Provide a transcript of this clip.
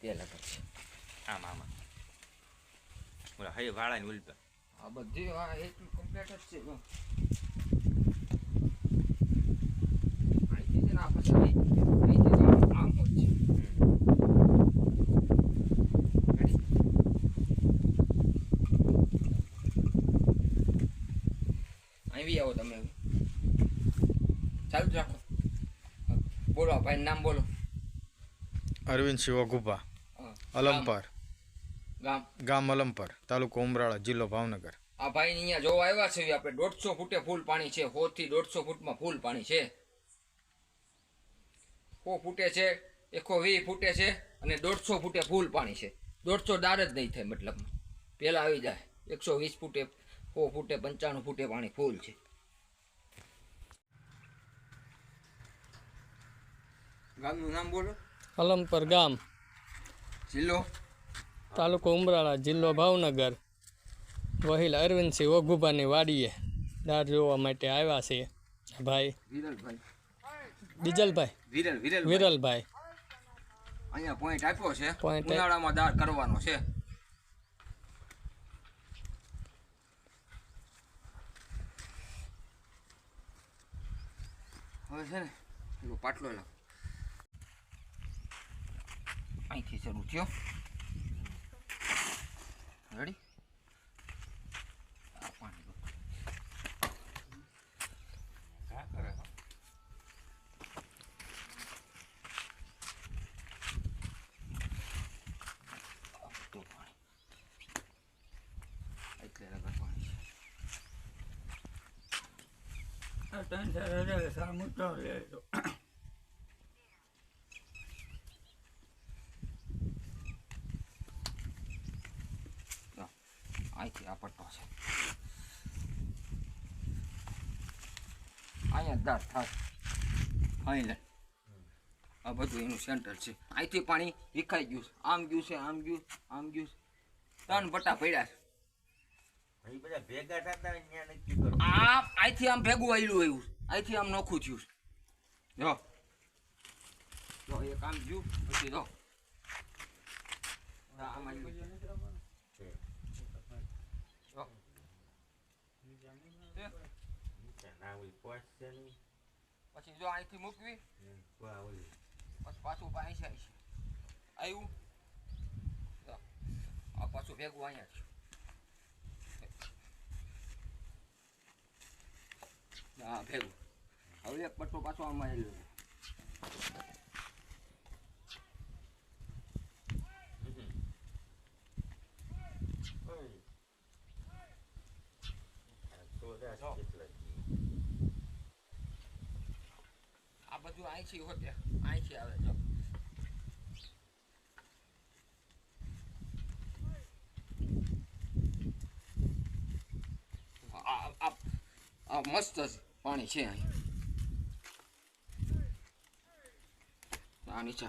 તે લગન છે આમ આમાં ઓલા હૈ વાળા ને ઉલટા આ બધી આ એટલું કમ્પ્લીટ જ છે જો. અહીંથી છે ને આ પછી અહીં- અહીંથી તો આમ- આમ જ છે. Ready? અહીં બી આવો તમે ચાલુ રાખો બોલો ભાઈ નામ બોલો અરવિંદ શિવાગુભા અલમપર અલંપર. ગામ. ગામ અલંપર તાલુકો ઉમરાળા જિલ્લો ભાવનગર. આ ભાઈ અહીંયા જોવા આવ્યા છે આપણે દોઢસો ફૂટે ફૂલ પાણી છે સો થી દોઢસો ફૂટમાં ફૂલ પાણી છે. સો ફૂટે છે એકસો વીસ ફૂટે છે અને દોઢસો ફૂટે ફૂલ પાણી છે. દોઢસો દાર જ નહીં થાય મતલબ. પહેલાં આવી જાય. એકસો વીસ ફૂટે સો ફૂટે પંચાણું ફૂટે પાણી ફૂલ છે. ગામનું નામ બોલો. અલમપર ગામ. જિલ્લો? તાલુકો ઉમરાળા જિલ્લો ભાવનગર. વહીલ અરવિંદસિંહ ઓઘુભાની વાડીએ દાર જોવા માટે આવ્યા છે. ભાઈ. વિરલ વિરલભાઈ. અહીંયા પોઈન્ટ આપ્યો છે. ઉનાળામાં દાર કરવાનો છે. હવે છે ને પાટલો લાવ. અહીંથી શરૂ થયો. રેડી આ પાણી દો. આ બધું પાણી. એટલે લગન પાણી છે જો, અહીંથી આ પટ્ટો છે. અહીંયા દાર થાય. અહીં લે. આ બધું એનું સેન્ટર છે. અહીંથી પાણી વિખાઈ ગયું છે. આમ ગયું છે આમ ગયું આમ ગયું છે. ત્રણ પટ્ટા પડ્યા છે. ભેગા થતા હોય ત્યાં નક્કી કરો. આ અહીંથી આમ ભેગું આવેલું એવું અહીંથી આમ નોખું થયું જો. જો એક આમ ગયું પછી જો. આમ આવ્યું. જો. છે? ના ઓલી પહોંચશે નહીં પછી જો અહીંથી મૂકવી પછી પાછું પાણી છે આવ્યું. આ પાછું ભેગું અહીંયા છે હા ભેગું હવે એક પટ્ટો પાછો આમાં આવેલો આ બધું અહીંથી હોતે અહીંથી આવે મસ્ત પાણી છે અહીં. આ નીચે.